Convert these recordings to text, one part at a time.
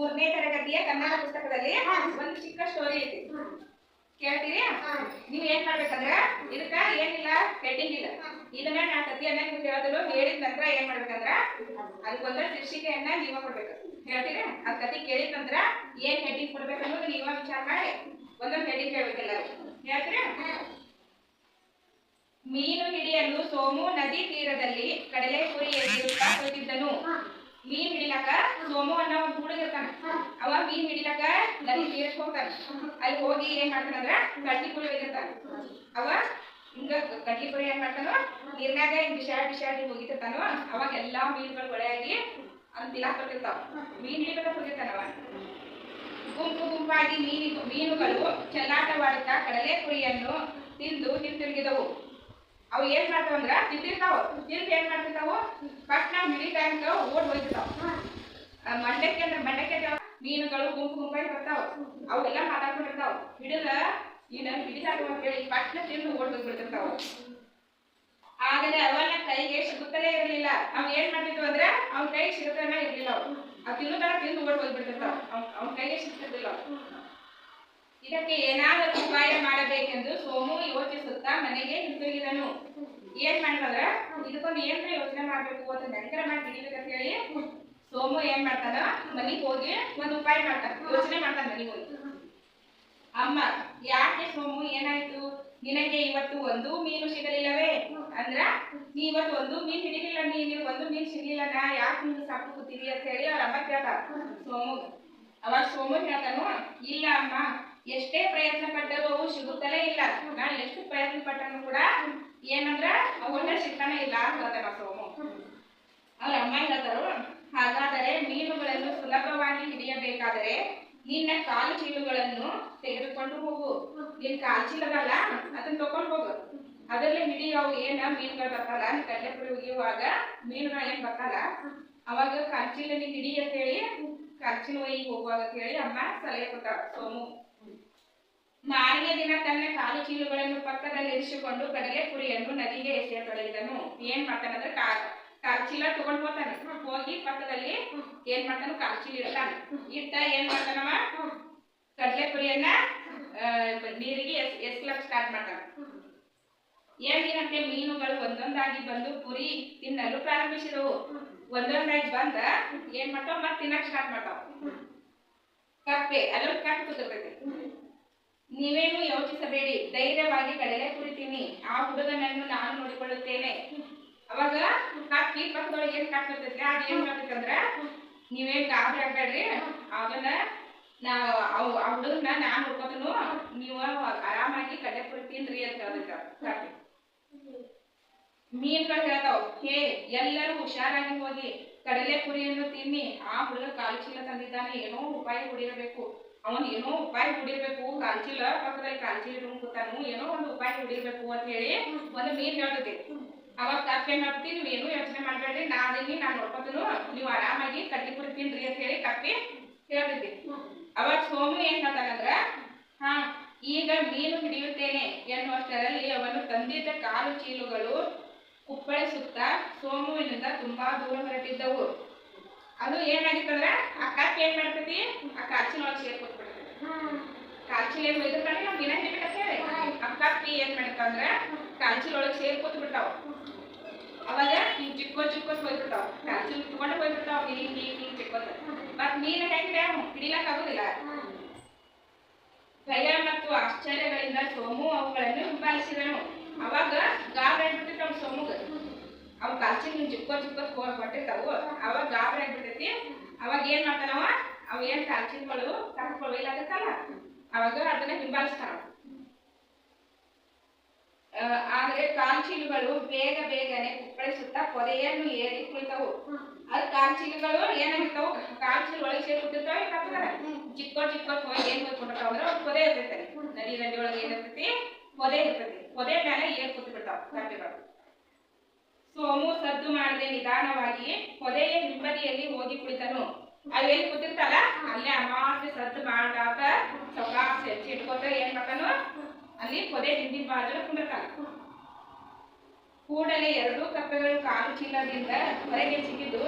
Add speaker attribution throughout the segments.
Speaker 1: ಮೂರನೇ ತರಗತಿಯ ಕನ್ನಡ ಪುಸ್ತಕದಲ್ಲಿ ಒಂದು ಚಿಕ್ಕ ಸ್ಟೋರಿ ಐತಿ. ಕೇಳ್ತೀರಿ? ನೀವ್ ಏನ್ ಮಾಡ್ಬೇಕಂದ್ರ ಇದಕ್ಕ ಏನಿಲ್ಲ ಹೆಡ್ಡಿಂಗ್ ಇಲ್ಲ. ಇದನ್ನ ನಾ ಕಥೆಯನ್ನ ನಿಮ್ಗೆ ಹೇಳಿದ್ರು ಹೇಳಿದ ನಂತರ ಏನ್ ಮಾಡ್ಬೇಕಂದ್ರ ಅದಕ್ಕೊಂದ್ರ ಶೀರ್ಷಿಕೆಯನ್ನ ನೀವ ಕೊಡ್ಬೇಕು. ಹೇಳ್ತೀರಿ? ಆ ಕತಿ ಕೇಳಿದ ನಂತರ ಏನ್ ಹೆಡ್ಡಿಂಗ್ ಕೊಡ್ಬೇಕು ಅನ್ನೋದು ನೀವ ವಿಚಾರ ಮಾಡಿ ಒಂದೊಂದು ಹೆಡ್ಡಿಂಗ್ ಹೇಳ್ಬೇಕಲ್ಲ ಹೇಳ್ತೀರಿ? ಮೀನು ಹಿಡಿಯಲು ಸೋಮು ನದಿ ತೀರದಲ್ಲಿ ಕಡಲೆ ಪುರಿ ಎಸೆಯುತ್ತಾ ಕುಳಿತಿದ್ದನು ಮೀನು ಸೋಮು ಅನ್ನೋ ಒಂದು ಹುಡುಗ ಇರ್ತಾನ. ಅವ ಮೀನ್ ಹಿಡಿಲಕ ನದಿ ತೀರಕ್ಕೆ ಹೋಗ್ತಾನ. ಅಲ್ಲಿ ಹೋಗಿ ಏನ್ ಮಾಡ್ತಾನಂದ್ರ ಗಡ್ಲಿ ಕುಳಿ ಒಯ್ದಿರ್ತಾನ. ಅವ ಹಿಂಗ ಕಡ್ಲಿ ಪುರಿ ಏನ್ ಮಾಡ್ತಾನೋ ನೀರ್ನಾಗ ಹಿಂಗ್ ಬಿಸಾಡ್ ಬಿಸಾಡಿ ಹೋಗಿತಿರ್ತಾನೋ ಅವಾಗ ಎಲ್ಲಾ ಮೀನುಗಳು ಒಳೆಯಾಗಿ ಅಂತ ತಿಲಾಕ್ ಬರ್ತಿರ್ತಾವ ಮೀನ್ ಹಿಡಿಬೇಕ ಹೋಗಿರ್ತಾನವ. ಗುಂಪು ಗುಂಪಾಗಿ ಮೀನು ಮೀನುಗಳು ಚೆಲ್ಲಾಟವಾಡುತ್ತಾ ಕಡಲೆ ಪುರಿಯನ್ನು ತಿಂದು ಹಿಂತಿರುಗಿದವು ಅವು ಏನ್ ಮಾಡ್ತಾವಂದ್ರ ತಿಂದಿರ್ತಾವ. ತಿಂದು ಏನ್ ಮಾಡ್ತಿರ್ತಾವ? ಫಸ್ಟ್ ನಾವು ಮಿಡಿ ಟೈಮ್ಗ ಓಡ್ ಹೋಯ್ತಿರ್ತಾವ ಮಂಡಕ್ಕೆ ಅಂದ್ರೆ ಮಂಡಕ್ಕೆ ಮೀನುಗಳು, ಗುಂಪು ಗುಂಪಾಗಿ ಬರ್ತಾವ. ಅವೆಲ್ಲ ಮಾತಾಡ್ಕೊಂಡಿರ್ತಾವ ಹಿಡಿದ ಈಗ ಹಿಡಿದಾಕ ಅಂತ ಹೇಳಿ ಪಟ್ನ ತಿಂದು ಓಡ್ ಆಗಲೇ ಅವನ ಕೈಗೆ ಸಿಗುತ್ತಲೇ ಇರಲಿಲ್ಲ. ಅವ್ ಏನ್ ಮಾಡ್ತಿದ್ವು ಅಂದ್ರೆ, ಅವ್ನ ಕೈಗೆ ಸಿಗುತ್ತಾನೆ ಇರ್ಲಿಲ್ಲ ಅವು. ಅವ್ ತಿನ್ನುತ್ತಾರ ತಿಂದು ಓಡ್ ಹೋಗ್ಬಿಡ್ತಿರ್ತಾವ ಅವ್ನ ಕೈಗೆ ಸಿಗ್ತಿರ್ಲಿಲ್ಲ. ಇದಕ್ಕೆ ಏನಾದರೂ ಉಪಾಯ ಮಾಡಬೇಕೆಂದು ಸೋಮು ಯೋಚಿಸುತ್ತಾ ಮನೆಗೆ ಹಿಂತಿರುಗಿದನು. ಏನ್ ಮಾಡಿದ್ರ ಇದಕ್ಕೊಂದು ಏನ್ರ ಯೋಚನೆ ಮಾಡ್ಬೇಕು ಅಂತ ನಂತರ ಮಾಡಿ ಹಿಡಿಬೇಕಂತ ಹೇಳಿ ಸೋಮು ಏನ್ ಮಾಡ್ತಾನ? ಮನಿಗ್ ಹೋಗಿ ಒಂದು ಉಪಾಯ ಮಾಡ್ತಾನ. ಯೋಚನೆ ಮಾಡ್ತಾನ ಮನಿಗ್ ಹೋಗಿ. ಅಮ್ಮ, ಯಾಕೆ ಸೋಮು? ಏನಾಯ್ತು? ನಿನಗೆ ಇವತ್ತು ಒಂದು ಮೀನು ಸಿಗಲಿಲ್ಲವೇ? ಅಂದ್ರ, ನೀ ಇವತ್ತು ಒಂದು ಮೀನ್ ಹಿಡಿಲಿಲ್ಲ, ನೀ ನಿನಗೆ ಒಂದು ಮೀನ್ ಸಿಗ್ಲಿಲ್ಲ, ನಾ ಯಾಕೆ ನೀನು ಸಾಕು ಕೂತೀರಿ ಅಂತ ಹೇಳಿ ಅವ್ರ ಅಮ್ಮ ಕೇಳ್ತಾರ ಸೋಮು, ಅವಾಗ ಸೋಮು ಹೇಳ್ತಾನು, ಇಲ್ಲ ಅಮ್ಮ, ಎಷ್ಟೇ ಪ್ರಯತ್ನ ಪಟ್ಟರು ಅವು ಸಿಗುತ್ತಲೇ ಇಲ್ಲ. ನಾನು ಎಷ್ಟು ಪ್ರಯತ್ನ ಪಟ್ಟನು ಕೂಡ ಏನಂದ್ರ ಅವನ್ನ ಸಿಗ್ತಾನೆ ಇಲ್ಲ ಅಂತ ಹೇಳ್ತಾನ ಸೋಮು. ಅವ್ರ ಅಮ್ಮ ಹೇಳ್ತಾರು, ಹಾಗಾದರೆ ಮೀನುಗಳನ್ನು ಸುಲಭವಾಗಿ ಹಿಡಿಯಬೇಕಾದರೆ ನಿನ್ನ ಕಾಲು ಚೀಲುಗಳನ್ನು ತೆಗೆದುಕೊಂಡು ಹೋಗು. ನಿನ್ ಕಾಲು ಚೀಲದಲ್ಲ, ಅದನ್ನ ತಗೊಂಡು ಹೋಗು. ಅದರಲ್ಲಿ ಹಿಡಿಯೋ ಏನ ಮೀನುಗಳು ಬರ್ತಲ್ಲ ಕಡಲೆ ಕಡಲೆಪುರಿ ಉಗಿಯುವಾಗ ಮೀನುಗಳು ಏನ್ ಬರ್ತಲ್ಲ, ಅವಾಗ ಕಾಲ್ಚೀಲ ಹಿಡಿ ಅಂತ ಹೇಳಿ ಕಾಲ್ಚೀಲ ಒಯ್ಯಿ ಹೋಗುವಾಗ ಹೇಳಿ ಅಮ್ಮ ಸಲಹೆ ಕೊಟ್ಟ ಸೋಮು. ಮಾರನೇ ದಿನ ತನ್ನ ಕಾಲು ಚೀಲುಗಳನ್ನು ಪಕ್ಕದಲ್ಲಿ ಇರಿಸಿಕೊಂಡು ಕಡಲೆ ಪುರಿಯನ್ನು ನದಿಗೆ ಎಸೆಯತೊಡಗಿದನು. ಏನ್ ಮಾಡ್ತಾನಂದ್ರೆ ಕಾ ಕಾಲ್ ಚೀಲ ತಗೊಂಡ್ ಹೋಗ್ತಾನೆ. ಹೋಗಿ ಪಕ್ಕದಲ್ಲಿ ಏನ್ ಮಾಡ್ತಾನ ಕಾಲ್ ಚೀಲ ಇಡ್ತಾನೆ ಇಟ್ಟ ಏನ್ ಮಾಡ್ತಾನವ? ಕಡಲೆ ಪುರಿಯನ್ನ ನೀರಿಗೆ ಎಸ್ ಎಸ್ಲಕ್ ಸ್ಟಾರ್ಟ್ ಮಾಡ್ತಾನೆ. ಏನಿನಂತೆ ಮೀನುಗಳು ಒಂದೊಂದಾಗಿ ಬಂದು ಪುರಿ ತಿನ್ನಲು ಪ್ರಾರಂಭಿಸಿದವು. ಒಂದೊಂದಾಗಿ ಬಂದ ಏನ್ ಮಾಡ್ತಾವ? ಮತ್ ತಿನ್ನಕ್ ಸ್ಟಾರ್ಟ್ ಮಾಡ್ತಾವ. ಕಪ್ಪೆ ಅಲ್ಲೊಂದು ಕಪ್ಪೆ ಕೂತಿರ್ತೈತಿ ನೀವೇನು ಯೋಚಿಸಬೇಡಿ. ಧೈರ್ಯವಾಗಿ ಕಡಲೆ ಕುರಿತೀನಿ ಆ ಹುಡುಗನನ್ನು ನಾನು ನೋಡಿಕೊಳ್ಳುತ್ತೇನೆ. ಅವಾಗ ಕಪ್ಪಿ ಪಕ್ಕದೊಳಗೆ ಏನ್ ಬರ್ತೈತಿ ಅದ್ ಏನ್ ಮಾಡ್ತೈತಂದ್ರ ನೀವೇನ್ ಗಾಬರಿ ಆಗ್ಬೇಡ್ರಿ. ಅದನ್ನ ನಾ ಅವ್ ಆ ಹುಡುಗನ ನಾನ್ ಹುಡ್ಕೋತನು, ನೀವು ಆರಾಮಾಗಿ ಕಡಲೆ ಪುರಿ ತಿನ್ರಿ ಅಂತ ಹೇಳ್ದೈತ ಮೀನ್ಗಳು ಹೇಳ್ತಾವ, ಹೇ, ಎಲ್ಲರೂ ಹುಷಾರಾಗಿ ಹೋಗಿ ಕಡಲೆ ಪುರಿಯನ್ನು ತಿನ್ನಿ. ಆ ಹುಡುಗ ಕಾಲು ಚೀಲ ತಂದಿದ್ದಾನೆ, ಏನೋ ಉಪಾಯ ಹುಡಿರಬೇಕು. ಅವನ್ ಏನೋ ಉಪಾಯ ಹುಡಿರ್ಬೇಕು. ಕಾಲ್ಚೀಲ ಪಕ್ಕದಲ್ಲಿ ಕಾಲ್ಚೀಲ ಕೂತಾನು ಏನೋ ಒಂದು ಉಪಾಯ ಹುಡಿರ್ಬೇಕು ಅಂತ ಹೇಳಿ ಒಂದು ಮೀನ್ ಹೇಳ್ತೈತಿ. ಅವಾಗ ಕಾಫಿ ಮಾಡ್ತಿ ನೀವು ಏನೂ ಯೋಚನೆ ಮಾಡಬೇಡ್ರಿ. ನಾ ನಾನು ನೋಡ್ಕೊತನು. ನೀವು ಆರಾಮಾಗಿ ಕಟ್ಟಿ ಪುರಿ ತಿನ್ರಿ ಅಂತ ಹೇಳಿ ಕಪ್ಪಿ ಹೇಳ್ತಿದ್ದೆ ಅವಾಗ ಸೋಮು ಏನ್ ಹೇಳ್ತಾನಂದ್ರ, ಹಾ, ಈಗ ಮೀನು ಹಿಡಿಯುತ್ತೇನೆ ಎನ್ನುವಷ್ಟರಲ್ಲಿ ಅವನು ತಂದಿದ್ದ ಕಾಲು ಚೀಲುಗಳು ಕುಪ್ಪಳಿಸುತ್ತಾ ಸೋಮುವಿನಿಂದ ತುಂಬಾ ದೂರ ಹೊರಟಿದ್ದವು. ಅದು ಏನಾಗಿತ್ತಂದ್ರ, ಆ ಕಪ್ ಏನ್ ಮಾಡ್ತೈತಿ? ಆ ಕಾಚಿನ ಒಳಗೆ ಸೇರ್ಕೊತ್ಬಿಡ್ತೈತಿ ಕಾಲ್ಚೀಲ ಏನ್ ಕಡೆ ನಾವು ಮೀನ ಹಿಡಿಬೇಕಂತ ಹೇಳಿ. ಆ ಕಪ್ಪಿ ಏನ್ ಮಾಡ್ತಾವಂದ್ರ ಕಾಲ್ಚೀಲ ಸೇರ್ಕೊತ್ ಬಿಡ್ತಾವ ಅವಾಗ ಹಿಂಗ್ ಚಿಕ್ಕೋ ಚಿಕ್ಕೋತ್ ಹೋಗ್ಬಿಡ್ತಾವ ಕಾಲ್ಚೀಲ ತಗೊಂಡು ಹೋಗ್ಬಿಡ್ತಾವ ಹಿಂಗ್ ನೀರು ಹಿಂಗ್ ಚಿಕ್ಕೋತ ಮತ್ ಮೀನ ಹೆಂಗೆ ಹಿಡಿಲಕ್ ಆಗೋದಿಲ್ಲ. ಭಯ ಮತ್ತು ಆಶ್ಚರ್ಯಗಳಿಂದ ಸೋಮು ಅವುಗಳನ್ನು ಹಿಂಬಾಲಿಸಿದನು ಅವಾಗ ಗಾಬರಿ ಅವ್ನ ಸೋಮುಗ. ಅವ್ ಕಾಲ್ಚಿ ಹಿಂಗ್ ಚಿಕ್ಕೋ ಚಿಕ್ಕೋ ಹೋಗಿ ಹೊಟ್ಟಿರ್ತಾವು ಅವಾಗ ಗಾಬರಿ ಆಗ್ಬಿಟ್ಟೈತಿ. ಅವಾಗ ಏನ್ ಮಾಡ್ತಾನವ? ಅವ ಏನ್ ಕಾಲ್ಚಿನ್ಗಳು ಕರ್ಕೊಂಡು ಒಯ್ಲಾಗತ್ತಲ್ಲ ಅವಾಗ ಅದನ್ನ ಹಿಂಬಾಲಿಸ್ತಾನ ಆದ್ರೆ ಕಾಂಚಿಲುಗಳು ಬೇಗ ಬೇಗನೆ ಕುಪ್ಪಳಿಸುತ್ತಾ ಪೊದೆಯನ್ನು ಏರಿ ಕುಳಿತವು. ಅದು ಕಾಂಚಿಲುಗಳು ಏನಾಗಿರ್ತಾವು ಕಾಂಚಿಲು ಒಳಗೆ ಸೇರಿ ಕಪ್ಪದ ಚಿಕ್ಕೋ ಚಿಕ್ಕೋ ಹೋಗಿ ಏನ್ ಹೋಗ್ಕೊಂಡಿರ್ತಾವ ಅಂದ್ರೆ ಅವ್ರು ಪೊದೆ ಇರ್ತೈತೆ. ನದಿ ನದಿ ಒಳಗೆ ಏನಿರ್ತೈತಿ ಪೊದೆ ಇರ್ತೈತಿ. ಪೊದೆ ಮೇಲೆ ಏರ್ ಕೂತ್ ಬಿಡ್ತಾವ ಕಾಪಿಗಳು ಸೋಮು ಸದ್ದು ಮಾಡದೆ ನಿಧಾನವಾಗಿ ಪೊದೆಯ ಹಿಂಬದಿಯಲ್ಲಿ ಹೋಗಿ ಕುಳಿತನು. ಅಲ್ಲಿ ಏನ್ ಅಲ್ಲೇ ಅಲ್ಲಿ ಪೊದೆ ಹಿಂದಿನ ಬಾಜು ಕುಂಡಕಾಲ ಕೂಡಲೇ ಎರಡೂ ಕಪ್ಪೆಗಳು ಕಾಲು ಚೀಲದಿಂದ ಹೊರಗೆ ಸಿಕ್ಕಿದ್ದು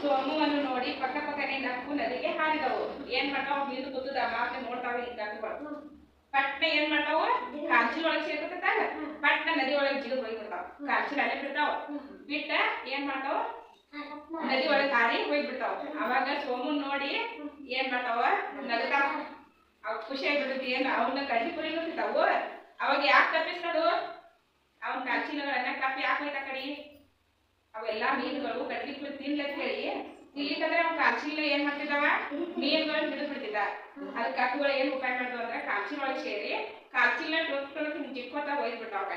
Speaker 1: ಸೋಮುವನ್ನು ನೋಡಿ ಪಕ್ಕ ಪಕ್ಕನೆ ನಕ್ಕು ನದಿಗೆ ಹಾರಿದವು. ಏನ್ ಮಾಡ್ತಾವ? ಮೀನು ಗೊತ್ತದ ಮಾತೆ ನೋಡ್ತಾವ ಹಿಂಗಾಗ್ಬಾರ್ದು ಪಟ್ನ ಏನ್ ಮಾಡ್ತಾವ? ಕಾಲ್ಚಿನ ಒಳಗೆ ಸೇರ್ಕೊತಾಗ ಪಟ್ನ ನದಿ ಒಳಗೆ ಒಳಗ್ ಹೋಗಿ ಬಿಡ್ತಾವ. ಕಾಲ್ಚಿನ ಅಲ್ಲೇ ಬಿಡ್ತಾವ. ಬಿಟ್ಟ ಏನ್ ಮಾಡ್ತಾವ? ನದಿ ಒಳಗೆ ಹಾರಿ ಹೋಗ್ಬಿಡ್ತಾವ. ಅವಾಗ ಸೋಮುನ್ ನೋಡಿ ಏನ್ ಮಾಡ್ತಾವ? ನಗತಾವ. ಅವ್ ಖುಷಿ ಆಗ್ಬಿಡ್ತೈತಿ, ಏನು ಅವನ್ನ ಕಳ್ಳಿ ನೋಡ್ತಿದ್ದಾವು ಅವಾಗ ಯಾಕೆ ತಪ್ಪಿಸ್ ಅವನ್ ಅವನ್ ಕಾಲ್ಚಿನಗಳನ್ನ ಕಾಪಿ ಯಾಕೆ ಹೋಯ್ತಾ ಕಡಿ. ಅವೆಲ್ಲ ಮೀನುಗಳು ಕಡ್ಲಿ ಪುರಿ ತಿನ್ಲತ್ ಹೇಳಿ, ತಿನ್ಲಿಕ್ಕಂದ್ರೆ ಅವ್ನ ಕಾಲ್ಚಿನ ಏನ್ ಮಾಡ್ತಿದ್ದಾವ? ಮೀನುಗಳನ್ನ ಹಿಡಿದು ಬಿಡ್ತಿದ್ದ. ಅದ್ ಕಪ್ಪುಗಳು ಏನ್ ಉಪಾಯ ಮಾಡ್ತಾವ ಅಂದ್ರೆ ಕಾಲ್ಚಿನ ಒಳಗೆ ಸೇರಿ ಕಾಲ್ಚಿನ ಟೊಟ್ಟು ಜಿಕ್ಕೋತ ಹೋಯ್ಬಿಟ್ಟಾವ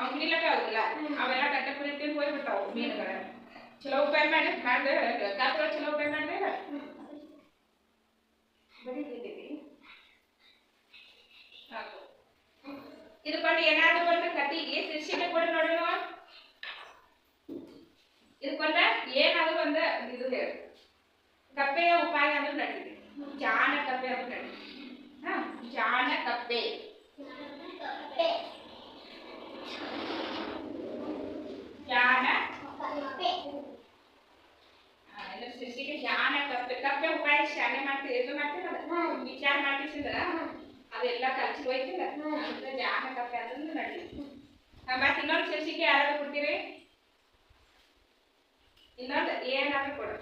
Speaker 1: ಅವ್ನ್ ಹಿಡಿಲಕ್ಕ ಆಗುದಿಲ್ಲ. ಅವೆಲ್ಲ ಕಡ್ಡೆ ಪುರಿ ತಿಂದು ಹೋಯ್ಬಿಡ್ತಾವ ಮೀನುಗಳ ಚಲೋ ಉಪಾಯ ಮಾಡಿ ಮಾಡ್ದೆ ಕಪ್ಪುಗಳು ಚಲೋ ಉಪಾಯ ಮಾಡ್ದೆ. ಬರೀ. ಇದು ಕೊಂಡು ಏನಾದ್ರು ಒಂದು ಕತಿಗೆ ಶೀರ್ಷಿಕೆ ಕೊಡು ನೋಡೋಣ ಇದು ಕೊಂಡ ಏನಾದ್ರು ಒಂದು ಇದು ಹೇಳಿ. ಕಪ್ಪೆಯ ಉಪಾಯ ಅಂದ್ರೆ ನಡೀತಿ ಜಾಣ ಕಪ್ಪೆ ಅಂದ್ರೆ ನಡೀತಿ ಹಾ ಜಾಣ ಕಪ್ಪೆ. ಜಾಣ ಶೀರ್ಷಿಕೆ ಜಾಣ ಕಪ್ಪೆ. ಕಪ್ಪೆ ಉಪಾಯ ಶಾಲೆ ಮಾಡ್ತೀವಿ ಇದು ಮಾಡ್ತೀರಲ್ಲ? ವಿಚಾರ ಮಾಡ್ತಿಸಿದ್ರ ಅದೆಲ್ಲ ಕಲ್ಸಿ ಹೋಯ್ತಿಲ್ಲ? ಅಂದ್ರೆ ಜಾಣ ಕಪ್ಪೆ ಅದನ್ನು ನಡೀತಿ ಮತ್ತೆ ಇನ್ನೊಂದು ಶಶಿಗೆ ಯಾರಾದ್ರು ಕೊಡ್ತೀರಿ? ಇನ್ನೊಂದು ಏನಾದ್ರು ಕೊಡು?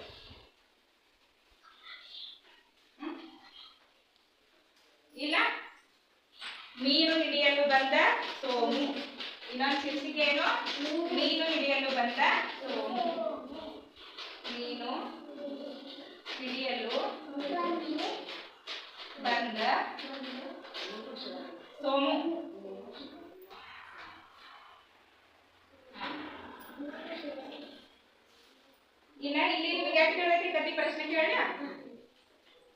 Speaker 1: ಇಲ್ಲ? ಮೀನು ಹಿಡಿಯಲು ಬಂದ ಸೋಮು. ಇನ್ನೊಂದು ಶೀರ್ಷಿಕೆ ಏನು? ಮೀನು ಹಿಡಿಯಲು ಬಂದ ಸೋಮು. ಮೀನು ಹಿಡಿಯಲು ಬಂದ ಸೋಮು ಇನ್ನ ಇಲ್ಲಿ ನಿಮ್ಗೆ ಯಾಕೆ ಕೇಳೈತಿ ಕತಿ ಪ್ರಶ್ನೆ ಕೇಳ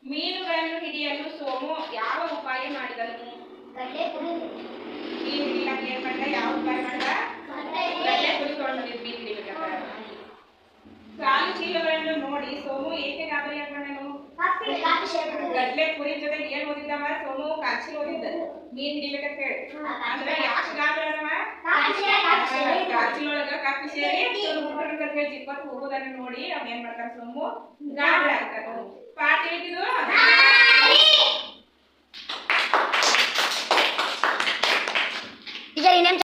Speaker 1: ಮೀನುಗಳನ್ನು ಹಿಡಿಯಲು ಸೋಮು ಯಾವ ಉಪಾಯ ಮಾಡಿದನು? ಮೀನು ಹಿಡಿಯಕ್ಕೆ ಏನ್ ಮಾಡ್ದ? ಯಾವ ಉಪಾಯ ಮಾಡ್ದ? ಗಡ್ಡೆ ತಗೊಂಡು ಮೀನು ಕಾಲು ಚೀಲಗಳನ್ನು ನೋಡಿ ಸೋಮು ಏಕೆ ಗಾಬರಿ ಆಗ್ಕೊಂಡನು ಗಡ್ಲೆ ಪುರಿ ಜೊತೆಗೆ ಸೋಮು ಕಾಲ್ಸಿ ಓದಿದ್ದ ಮೀನ್ ಹಿಡಿಬೇಕಂತ ಹೇಳಿ. ಅಂದ್ರೆ ಯಾಕೆ ಸೇರಿ ಹುಡುಗರ ಕೈ ಹೋಗೋದನ್ನ ನೋಡಿ ಅವ್ನ ಏನ್ ಮಾಡ್ತಾನೆ ಸೋಮು ಗಾಬರಿ ಆಗ್ತಾನ ಪಾಠ ಹೇಳಿದ್ದು